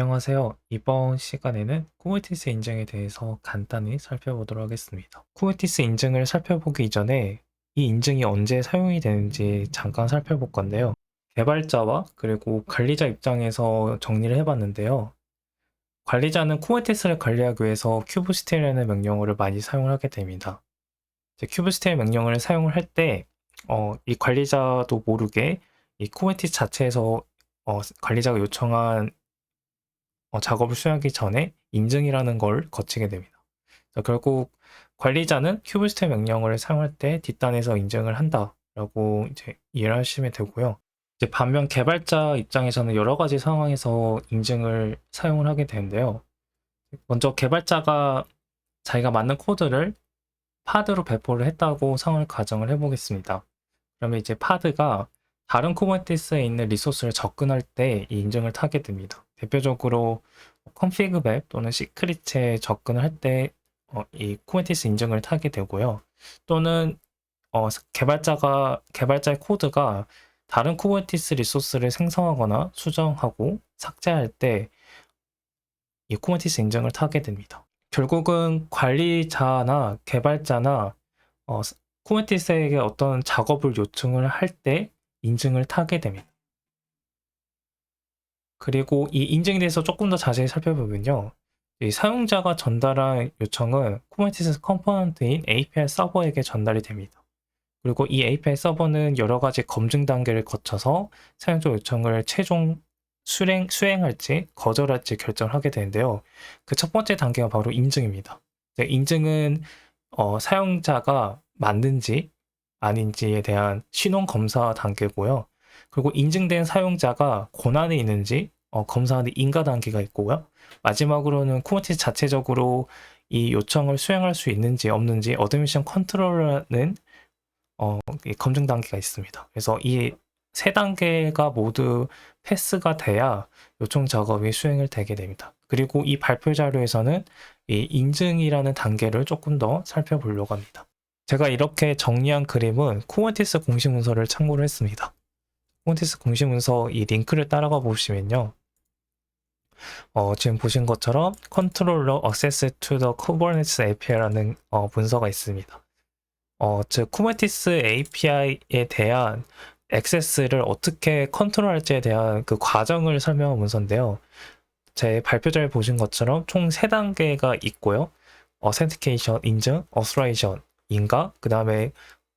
안녕하세요. 이번 시간에는 쿠버티스 인증에 대해서 간단히 살펴보도록 하겠습니다. 쿠버티스 인증을 살펴보기 이전에 이 인증이 언제 사용이 되는지 잠깐 살펴볼 건데요. 개발자와 그리고 관리자 입장에서 정리를 해봤는데요. 관리자는 쿠버티스를 관리하기 위해서 큐브스테이라는 명령어를 많이 사용을 하게 됩니다. 큐브스테이 명령을 사용을 할 때, 어, 이 관리자도 모르게 이 쿠버티스 자체에서 어, 관리자가 요청한 어, 작업을 수행하기 전에 인증이라는 걸 거치게 됩니다. 결국 관리자는 큐브스테 명령을 사용할 때 뒷단에서 인증을 한다라고 이제 이해를 하시면 되고요. 이제 반면 개발자 입장에서는 여러 가지 상황에서 인증을 사용을 하게 되는데요. 먼저 개발자가 자기가 만든 코드를 파드로 배포를 했다고 상황을 가정을 해보겠습니다. 그러면 이제 파드가 다른 쿠버네티스에 있는 리소스를 접근할 때 이 인증을 타게 됩니다. 대표적으로 컨피그 맵 또는 시크릿에 접근을 할때 이 쿠버네티스 인증을 타게 되고요. 또는 어, 개발자가 개발자의 코드가 다른 쿠버네티스 리소스를 생성하거나 수정하고 삭제할 때 이 쿠버네티스 인증을 타게 됩니다. 결국은 관리자나 개발자나 어, 쿠버네티스에게 어떤 작업을 요청을 할 때 인증을 타게 됩니다. 그리고 이 인증에 대해서 조금 더 자세히 살펴보면요. 사용자가 전달한 요청은 쿠버네티스 컴포넌트인 API 서버에게 전달이 됩니다. 그리고 이 API 서버는 여러 가지 검증 단계를 거쳐서 사용자 요청을 최종 수행, 수행할지 거절할지 결정을 하게 되는데요. 그 첫 번째 단계가 바로 인증입니다. 인증은 어, 사용자가 맞는지 아닌지에 대한 신원 검사 단계고요. 그리고 인증된 사용자가 고난에 있는지 어, 검사하는 인가 단계가 있고요. 마지막으로는 쿠버티스 자체적으로 이 요청을 수행할 수 있는지 없는지 어드미션 컨트롤러는 어, 검증 단계가 있습니다. 그래서 이 세 단계가 모두 패스가 돼야 요청 작업이 수행을 되게 됩니다. 그리고 이 발표 자료에서는 이 인증이라는 단계를 조금 더 살펴보려고 합니다. 제가 이렇게 정리한 그림은 쿠버티스 공식 문서를 참고를 했습니다. 쿠버티스 공식 문서 이 링크를 따라가 보시면요. 어, 지금 보신 것처럼 컨트롤러 쿠버네티스 API라는 어, 문서가 있습니다. 어, 즉 쿠버네티스 API에 대한 액세스를 어떻게 컨트롤할지에 대한 그 과정을 설명한 문서인데요. 제 발표자에 보신 것처럼 총 3단계가 있고요. 어센티케이션, 인증, 어스라이션 인가, 그 다음에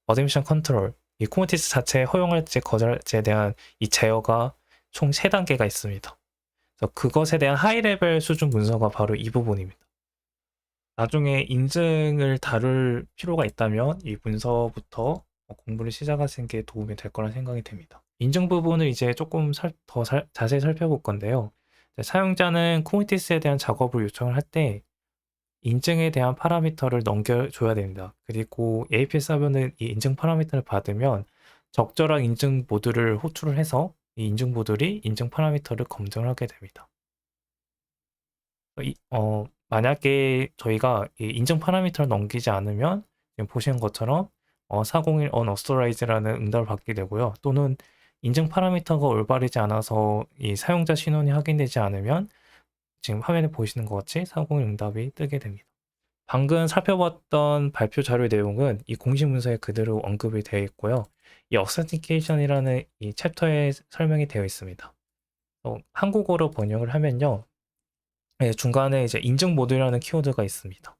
어드미션 컨트롤, 이 쿠버티스 자체에 허용할지 거절할지에 대한 이 제어가 총 3단계가 있습니다. 그래서 그것에 대한 하이 레벨 수준 문서가 바로 이 부분입니다. 나중에 인증을 다룰 필요가 있다면 이 문서부터 공부를 시작하시는 게 도움이 될 거라 생각이 됩니다. 인증 부분을 이제 조금 살, 더 살, 자세히 살펴볼 건데요. 사용자는 쿠버티스에 대한 작업을 요청을 할 때 인증에 대한 파라미터를 넘겨줘야 됩니다. 그리고 API 서버는 이 인증 파라미터를 받으면 적절한 인증 모듈을 호출을 해서 이 인증 모듈이 인증 파라미터를 검증을 하게 됩니다. 이, 어, 만약에 저희가 이 인증 파라미터를 넘기지 않으면 지금 보시는 것처럼 어, 401 unauthorized라는 응답을 받게 되고요. 또는 인증 파라미터가 올바르지 않아서 이 사용자 신원이 확인되지 않으면 지금 화면에 보시는 것 같이 401 응답이 뜨게 됩니다. 방금 살펴봤던 발표 자료 내용은 이 공식 문서에 그대로 언급이 되어 있고요. 이 authentication이라는 이 챕터에 설명이 되어 있습니다. 어, 한국어로 번역을 하면요. 네, 중간에 이제 인증 모듈이라는 키워드가 있습니다.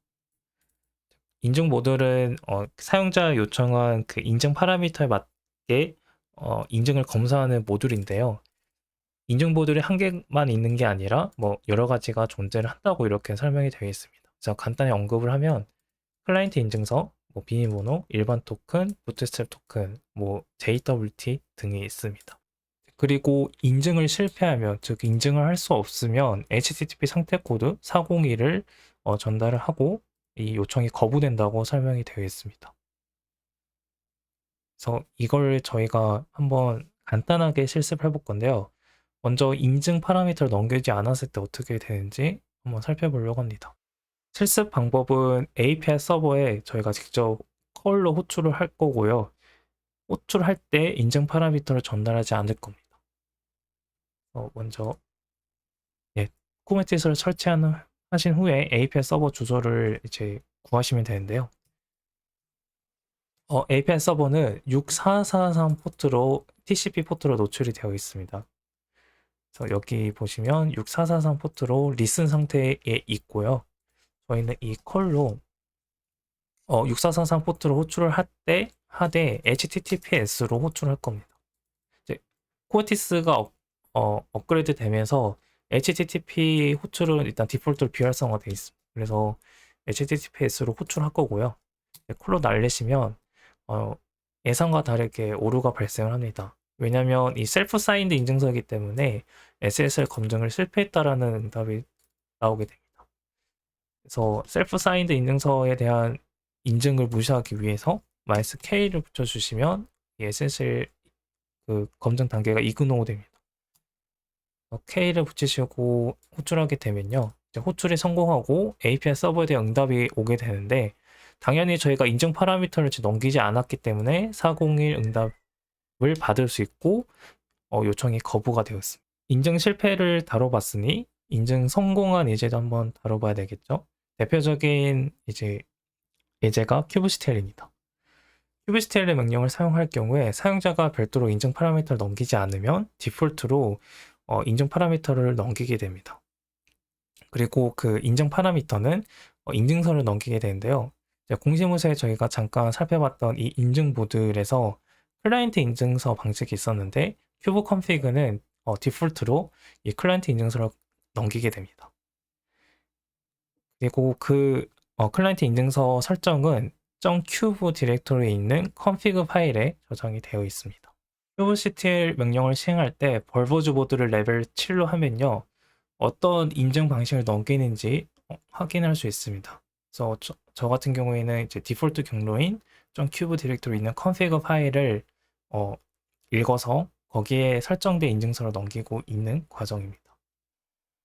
인증 모듈은 어, 사용자 요청한 그 인증 파라미터에 맞게 어, 인증을 검사하는 모듈인데요. 인증 모듈이 한 개만 있는 게 아니라 뭐 여러 가지가 존재를 한다고 이렇게 설명이 되어 있습니다. 그래서 간단히 언급을 하면 클라이언트 인증서, 뭐 비밀번호, 일반 토큰, 부트스트랩 토큰, 뭐 JWT 등이 있습니다. 그리고 인증을 실패하면 즉 인증을 할 수 없으면 HTTP 상태 코드 401을 어, 전달을 하고 이 요청이 거부된다고 설명이 되어 있습니다. 그래서 이걸 저희가 한번 간단하게 실습해 볼 건데요. 먼저 인증 파라미터를 넘기지 않았을 때 어떻게 되는지 한번 살펴보려고 합니다. 실습 방법은 API 서버에 저희가 직접 컬로 호출을 할 거고요. 호출할 때 인증 파라미터를 전달하지 않을 겁니다. 어, 먼저 예, 쿠버네티스를 설치하는 하신 후에 API 서버 주소를 이제 구하시면 되는데요. 어, API 서버는 6443 포트로 TCP 포트로 노출이 되어 있습니다. 그래서 여기 보시면 6443 포트로 리슨 상태에 있고요. 저희는 이 컬로 어, 6443 포트로 호출을 할때 하되 HTTPS로 호출할 겁니다. 이제 코어티스가 업, 어, 업그레이드 되면서 HTTP 호출은 일단 디폴트로 비활성화 되어 있습니다. 그래서 HTTPS로 호출할 거고요. 콜로 날리시면 어, 예상과 다르게 오류가 발생을 합니다. 왜냐하면 이 셀프 사인드 인증서이기 때문에 SSL 검증을 실패했다라는 응답이 나오게 됩니다. 그래서 셀프 사인드 인증서에 대한 인증을 무시하기 위해서 마이스 K를 붙여주시면 이 SSL 그 검증 단계가 이그노 됩니다. K를 붙이시고 호출하게 되면요. 호출이 성공하고 API 서버에 대한 응답이 오게 되는데 당연히 저희가 인증 파라미터를 넘기지 않았기 때문에 401 응답 을 받을 수 있고 어, 요청이 거부가 되었습니다. 인증 실패를 다뤄봤으니 인증 성공한 예제도 한번 다뤄봐야 되겠죠. 대표적인 이제 예제가 큐브스텔입니다. 큐브스텔의 명령을 사용할 경우에 사용자가 별도로 인증 파라미터를 넘기지 않으면 디폴트로 어, 인증 파라미터를 넘기게 됩니다. 그리고 그 인증 파라미터는 어, 인증서를 넘기게 되는데요. 공시무사에 저희가 잠깐 살펴봤던 이 인증 모듈에서 클라이언트 인증서 방식이 있었는데 큐브 컨피그는 어, 디폴트로 이 클라이언트 인증서를 넘기게 됩니다. 그리고 그 어, 클라이언트 인증서 설정은 .cube 디렉토리에 있는 config 파일에 저장이 되어 있습니다. kubectl 명령을 시행할 때 벌버즈 보드를 레벨 7로 하면요. 어떤 인증 방식을 넘기는지 어, 확인할 수 있습니다. 그래서 저, 저 같은 경우에는 이제 디폴트 경로인 .cube 디렉토리 있는 config 파일을 어, 읽어서 거기에 설정된 인증서를 넘기고 있는 과정입니다.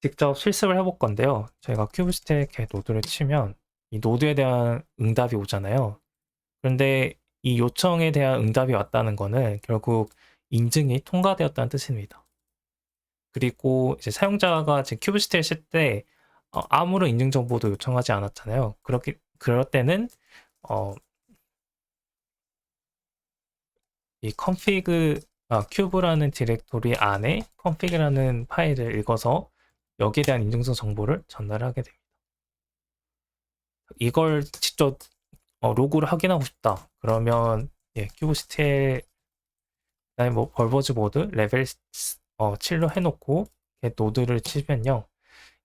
직접 실습을 해볼 건데요. 저희가 큐브스택에 노드를 치면 이 노드에 대한 응답이 오잖아요. 그런데 이 요청에 대한 응답이 왔다는 거는 결국 인증이 통과되었다는 뜻입니다. 그리고 이제 사용자가 지금 큐브스택을 쓸때 어, 아무런 인증 정보도 요청하지 않았잖아요. 그렇게 그럴 때는 어, 이 config 아, 큐브라는 디렉토리 안에 config라는 파일을 읽어서 여기에 대한 인증서 정보를 전달하게 됩니다. 이걸 직접 어, 로그를 확인하고 싶다. 그러면 예, 큐브스텔 그다음에 뭐 벌버즈 모드 레벨 어, 7로 해놓고 노드를 치면요.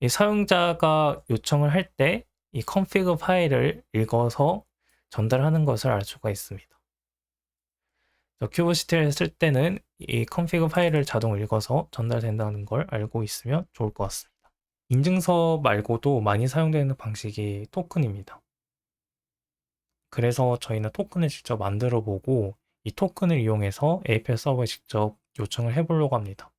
이 사용자가 요청을 할 때 이 config 파일을 읽어서 전달하는 것을 알 수가 있습니다. 큐브시트를 쓸 때는 이 config 파일을 자동 읽어서 전달된다는 걸 알고 있으면 좋을 것 같습니다. 인증서 말고도 많이 사용되는 방식이 토큰입니다. 그래서 저희는 토큰을 직접 만들어 보고 이 토큰을 이용해서 API 서버에 직접 요청을 해보려고 합니다.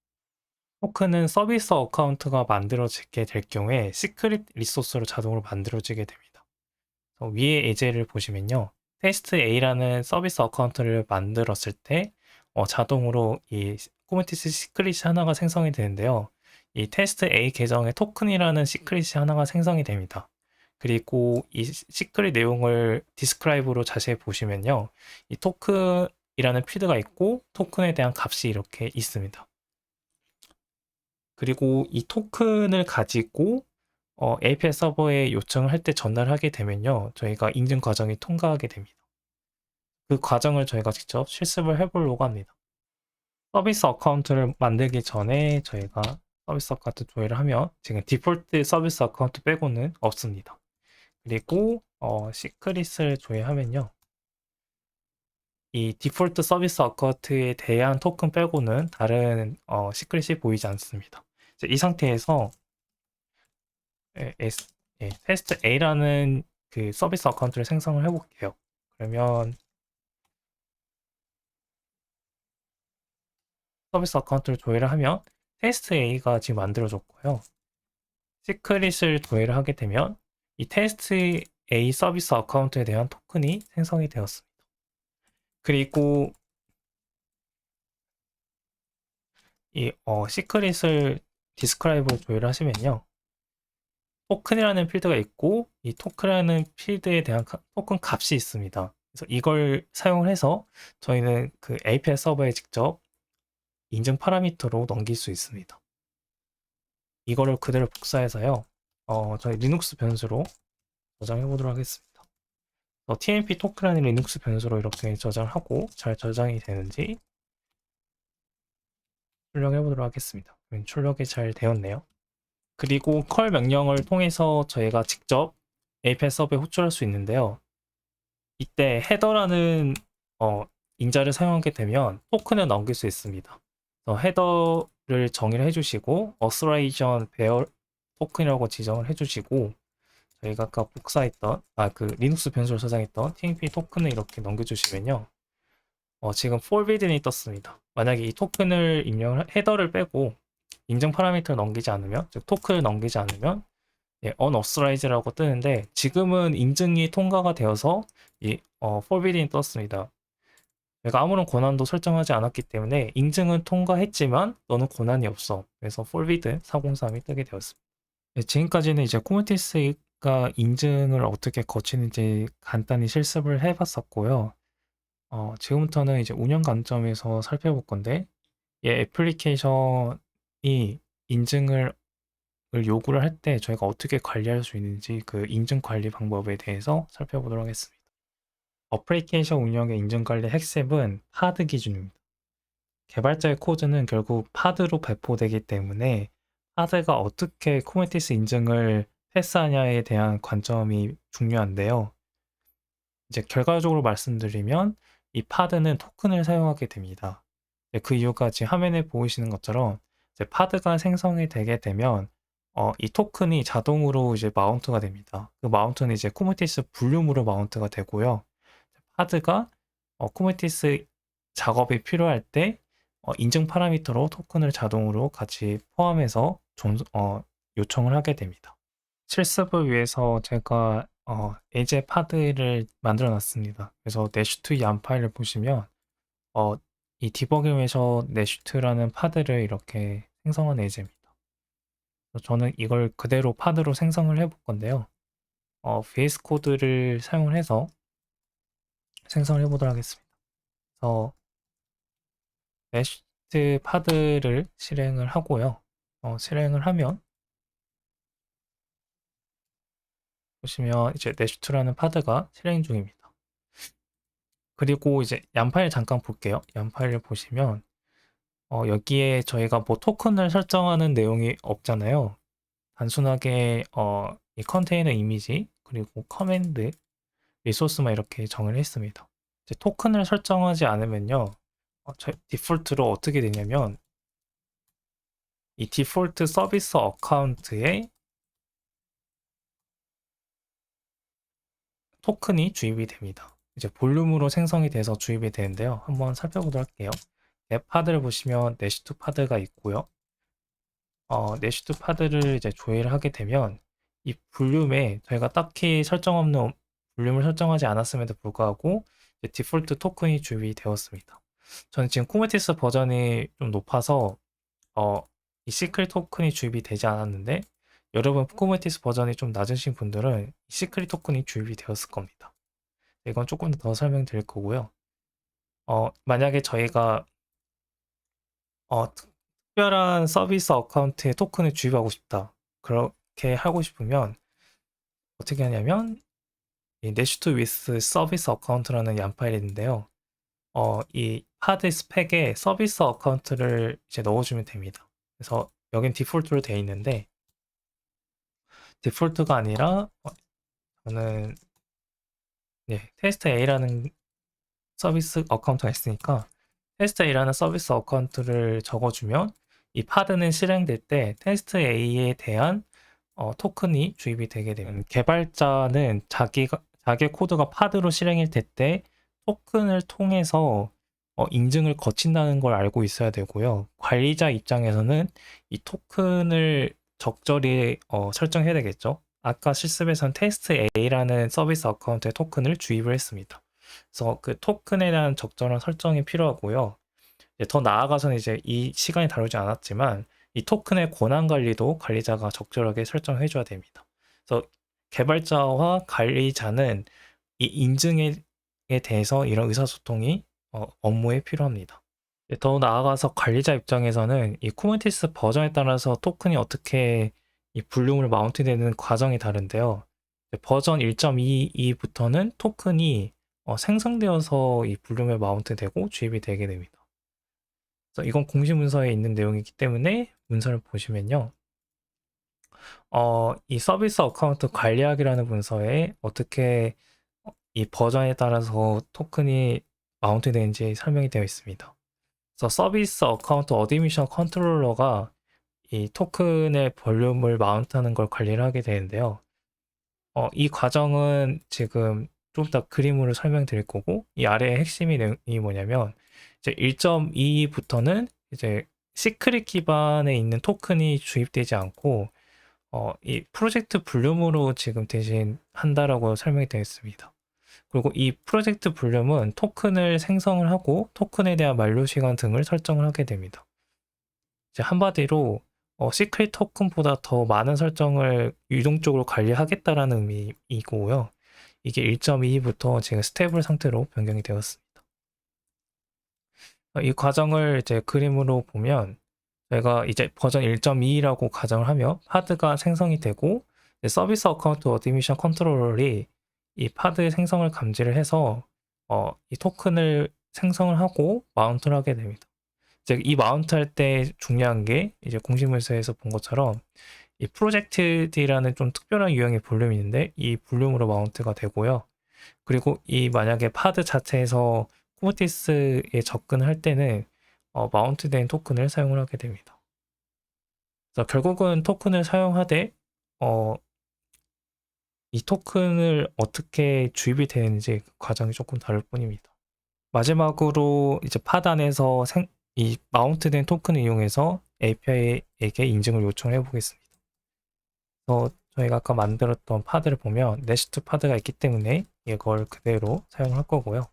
토큰은 서비스 어카운트가 만들어지게 될 경우에 시크릿 리소스로 자동으로 만들어지게 됩니다. 위에 예제를 보시면요. 테스트 A라는 서비스 어카운트를 만들었을 때 어, 자동으로 이 쿠버네티스 시크릿이 하나가 생성이 되는데요. 이 테스트 A 계정에 토큰이라는 시크릿이 하나가 생성이 됩니다. 그리고 이 시크릿 내용을 디스크라이브로 자세히 보시면요. 이 토큰이라는 필드가 있고 토큰에 대한 값이 이렇게 있습니다. 그리고 이 토큰을 가지고 어, API 서버에 요청을 할 때 전달하게 되면요. 저희가 인증 과정이 통과하게 됩니다. 그 과정을 저희가 직접 실습을 해보려고 합니다. 서비스 어카운트를 만들기 전에 저희가 서비스 어카운트 조회를 하면 지금 디폴트 서비스 어카운트 빼고는 없습니다. 그리고 어, 시크릿을 조회하면요. 이 디폴트 서비스 어카운트에 대한 토큰 빼고는 다른 어, 시크릿이 보이지 않습니다. 이 상태에서 S, 예, 테스트 A라는 그 서비스 어카운트를 생성을 해볼게요. 그러면 서비스 어카운트를 조회를 하면 테스트 A가 지금 만들어졌고요. 시크릿을 조회를 하게 되면 이 테스트 A 서비스 어카운트에 대한 토큰이 생성이 되었습니다. 그리고 이 어, 시크릿을 디스크라이브로 조회를 하시면요. 토큰이라는 필드가 있고 이 토큰이라는 필드에 대한 가- 토큰 값이 있습니다. 그래서 이걸 사용을 해서 저희는 그 API 서버에 직접 인증 파라미터로 넘길 수 있습니다. 이거를 그대로 복사해서요. 어, 저희 리눅스 변수로 저장해 보도록 하겠습니다. 어, TMP 토큰이라는 리눅스 변수로 이렇게 저장하고 잘 저장이 되는지 출력해 보도록 하겠습니다. 출력이 잘 되었네요. 그리고 컬 명령을 통해서 저희가 직접 API 서버에 호출할 수 있는데요. 이때 헤더라는 어, 인자를 사용하게 되면 토큰을 넘길 수 있습니다. 헤더를 정의를 해주시고 authorization bear 토큰이라고 지정을 해주시고 저희가 아까 복사했던 아 그 리눅스 변수로 저장했던 TMP 토큰을 이렇게 넘겨주시면요. 어, 지금 forbidden이 떴습니다. 만약에 이 토큰을 입력을 헤더를 빼고 인증 파라미터를 넘기지 않으면 즉 토큰을 넘기지 않으면 예, unauthorised라고 뜨는데 지금은 인증이 통과가 되어서 이 어, forbidden이 떴습니다. 내가 아무런 권한도 설정하지 않았기 때문에 인증은 통과했지만 너는 권한이 없어. 그래서 forbidden 403이 뜨게 되었습니다. 네, 지금까지는 이제 코멘티스가 인증을 어떻게 거치는지 간단히 실습을 해봤었고요. 어, 지금부터는 이제 운영 관점에서 살펴볼 건데, 이 애플리케이션 이 인증을 을 요구를 할 때 저희가 어떻게 관리할 수 있는지 그 인증 관리 방법에 대해서 살펴보도록 하겠습니다. 어플리케이션 운영의 인증 관리 핵심은 파드 기준입니다. 개발자의 코드는 결국 파드로 배포되기 때문에 파드가 어떻게 쿠버네티스 인증을 패스하냐에 대한 관점이 중요한데요. 이제 결과적으로 말씀드리면 이 파드는 토큰을 사용하게 됩니다. 네, 그 이유가 지금 화면에 보이시는 것처럼 이제 파드가 생성이 되게 되면 어, 이 토큰이 자동으로 이제 마운트가 됩니다. 그 마운트는 이제 쿠버네티스 볼륨으로 마운트가 되고요. 파드가 어, 쿠버네티스 작업이 필요할 때 어, 인증 파라미터로 토큰을 자동으로 같이 포함해서 전, 어, 요청을 하게 됩니다. 실습을 위해서 제가 어, 예제 파드를 만들어 놨습니다. 그래서 내슈트 얀 파일을 보시면 어, 이 디버깅에서 내슈트라는 파드를 이렇게 생성한 예제입니다. 저는 이걸 그대로 파드로 생성을 해볼 건데요. 어, VS 코드를 사용을 해서 생성을 해보도록 하겠습니다. 그래서 내슈트 파드를 실행을 하고요. 어, 실행을 하면 보시면 이제 내슈트라는 파드가 실행 중입니다. 그리고 이제 얀 파일 잠깐 볼게요. 얀 파일을 보시면 어, 여기에 저희가 뭐 토큰을 설정하는 내용이 없잖아요. 단순하게 어, 이 컨테이너 이미지 그리고 커맨드 리소스만 이렇게 정의를 했습니다. 이제 토큰을 설정하지 않으면요. 어, 저 디폴트로 어떻게 되냐면 이 디폴트 서비스 어카운트에 토큰이 주입이 됩니다. 이제 볼륨으로 생성이 돼서 주입이 되는데요. 한번 살펴보도록 할게요. 앱 파드를 보시면 내시트 파드가 있고요. 어, 내시트 파드를 이제 조회를 하게 되면 이 볼륨에 저희가 딱히 설정 없는 볼륨을 설정하지 않았음에도 불구하고 디폴트 토큰이 주입이 되었습니다. 저는 지금 쿠베티스 버전이 좀 높아서 어, 이 시크릿 토큰이 주입이 되지 않았는데 여러분 쿠베티스 버전이 좀 낮으신 분들은 시크릿 토큰이 주입이 되었을 겁니다. 이건 조금 더 설명드릴 거고요. 어, 만약에 저희가 어, 특별한 서비스 어카운트에 토큰을 주입하고 싶다. 그렇게 하고 싶으면 어떻게 하냐면 이 내슈트 위스 서비스 어카운트라는 얀 파일이 있는데요. 어, 이 하드 스펙에 서비스 어카운트를 이제 넣어주면 됩니다. 그래서 여긴 디폴트로 되어 있는데 디폴트가 아니라 어, 저는 네, 테스트 A라는 서비스 어카운트가 있으니까 테스트 A라는 서비스 어카운트를 적어주면 이 파드는 실행될 때 테스트 A에 대한 어, 토큰이 주입이 되게 됩니다. 개발자는 자기가 자기 코드가 파드로 실행이 될 때 토큰을 통해서 어, 인증을 거친다는 걸 알고 있어야 되고요. 관리자 입장에서는 이 토큰을 적절히 어, 설정해야 되겠죠. 아까 실습에선 테스트 A라는 서비스 어카운트에 토큰을 주입을 했습니다. 그래서 그 토큰에 대한 적절한 설정이 필요하고요. 더 나아가서는 이제 이 시간이 다루지 않았지만 이 토큰의 권한 관리도 관리자가 적절하게 설정해 줘야 됩니다. 그래서 개발자와 관리자는 이 인증에 대해서 이런 의사소통이 어, 업무에 필요합니다. 더 나아가서 관리자 입장에서는 이 쿠버네티스 버전에 따라서 토큰이 어떻게 이 볼륨을 마운트되는 과정이 다른데요. 버전 1.22부터는 토큰이 어, 생성되어서 이 볼륨에 마운트되고 주입이 되게 됩니다. 이건 공시 문서에 있는 내용이기 때문에 문서를 보시면요. 어, 이 서비스 어카운트 관리하기라는 문서에 어떻게 이 버전에 따라서 토큰이 마운트 되는지 설명이 되어 있습니다. 그래서 서비스 어카운트 어디미션 컨트롤러가 이 토큰의 볼륨을 마운트하는 걸 관리를 하게 되는데요. 어, 이 과정은 지금 좀 더 그림으로 설명드릴 거고 이 아래의 핵심이 내용이 뭐냐면 이제 1.2부터는 이제 시크릿 기반에 있는 토큰이 주입되지 않고 어, 이 프로젝트 볼륨으로 지금 대신 한다라고 설명이 되어 있습니다. 그리고 이 프로젝트 볼륨은 토큰을 생성을 하고 토큰에 대한 만료 시간 등을 설정을 하게 됩니다. 이제 한마디로 어, 시크릿 토큰보다 더 많은 설정을 유동적으로 관리하겠다라는 의미이고요. 이게 1.2부터 지금 스테이블 상태로 변경이 되었습니다. 어, 이 과정을 이제 그림으로 보면 저희가 이제 버전 1.2라고 가정을 하며 파드가 생성이 되고 서비스 어카운트 어디미션 컨트롤러이 이 파드 생성을 감지를 해서 어, 이 토큰을 생성을 하고 마운트를 하게 됩니다. 이제 이 마운트 할 때 중요한 게 이제 공식문서에서 본 것처럼 이 프로젝트 D라는 좀 특별한 유형의 볼륨이 있는데 이 볼륨으로 마운트가 되고요. 그리고 이 만약에 파드 자체에서 쿠버티스에 접근할 때는 어, 마운트된 토큰을 사용을 하게 됩니다. 그래서 결국은 토큰을 사용하되 어, 이 토큰을 어떻게 주입이 되는지 그 과정이 조금 다를 뿐입니다. 마지막으로 이제 파단에서 생, 이 마운트된 토큰을 이용해서 API에게 인증을 요청해 보겠습니다. 그래서 저희가 아까 만들었던 파드를 보면 네스트 파드가 있기 때문에 이걸 그대로 사용할 거고요.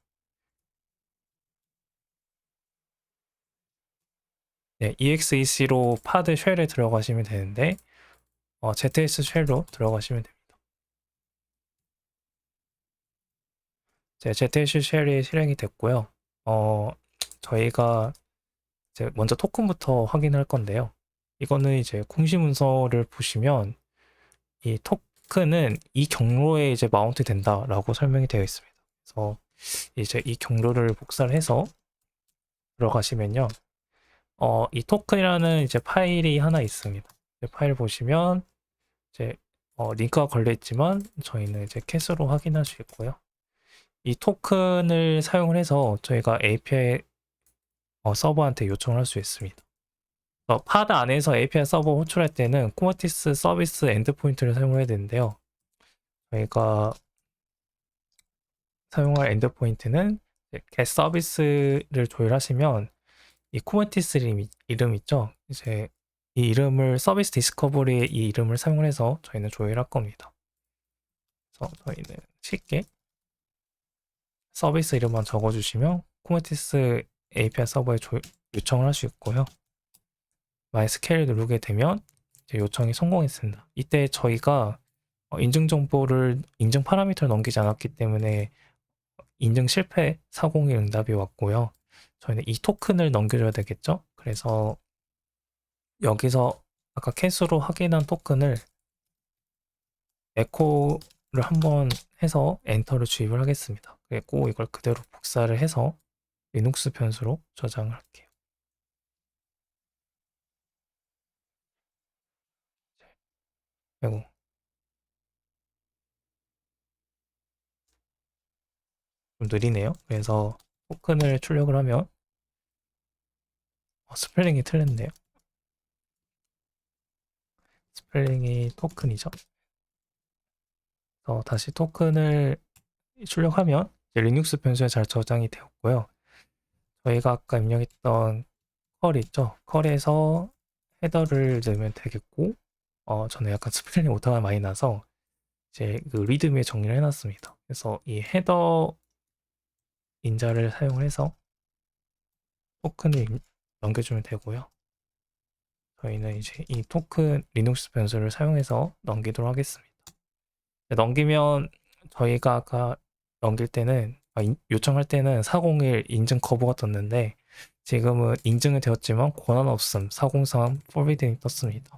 네, EXEC로 파드 쉘에 들어가시면 되는데 어, ZS 쉘로 들어가시면 됩니다. 제 ZS 쉘이 실행이 됐고요. 어, 저희가 이제 먼저 토큰부터 확인할 건데요. 이거는 이제 공시 문서를 보시면 이 토큰은 이 경로에 이제 마운트 된다라고 설명이 되어 있습니다. 그래서 이제 이 경로를 복사를 해서 들어가시면요. 어, 이 토큰이라는 이제 파일이 하나 있습니다. 파일 보시면 이제 어, 링크가 걸려 있지만 저희는 이제 캐스로 확인할 수 있고요. 이 토큰을 사용을 해서 저희가 API 어, 서버한테 요청을 할 수 있습니다. 어, 파드 안에서 API 서버 호출할 때는 쿠버티스 서비스 엔드포인트를 사용해야 되는데요. 저희가 사용할 엔드포인트는 get 서비스를 조율하시면 이 쿠버티스 이름, 이름 있죠? 이제 이 이름을 서비스 디스커버리의 이 이름을 사용을 해서 저희는 조율할 겁니다. 그래서 저희는 쉽게 서비스 이름만 적어주시면 쿠버티스 API 서버에 조, 요청을 할 수 있고요. MySQL 누르게 되면 요청이 성공했습니다. 이때 저희가 어, 인증 정보를 인증 파라미터를 넘기지 않았기 때문에 인증 실패 401 응답이 왔고요. 저희는 이 토큰을 넘겨줘야 되겠죠? 그래서 여기서 아까 캐스로 확인한 토큰을 에코를 한번 해서 엔터를 주입을 하겠습니다. 그리고 이걸 그대로 복사를 해서 리눅스 변수로 저장을 할게요. 아이고. 좀 느리네요. 그래서 토큰을 출력을 하면 어, 스펠링이 틀렸네요. 스펠링이 토큰이죠. 그래서 다시 토큰을 출력하면 리눅스 변수에 잘 저장이 되었고요. 저희가 아까 입력했던 컬 있죠? 컬에서 헤더를 넣으면 되겠고 어, 저는 약간 스펠링 오타가 많이 나서 이제 그 리드미에 정리를 해놨습니다. 그래서 이 헤더 인자를 사용을 해서 토큰을 넘겨주면 되고요. 저희는 이제 이 토큰 리눅스 변수를 사용해서 넘기도록 하겠습니다. 넘기면 저희가 아까 넘길 때는 요청할 때는 401 인증 거부가 떴는데 지금은 인증은 되었지만 권한 없음 403 forwarding 떴습니다.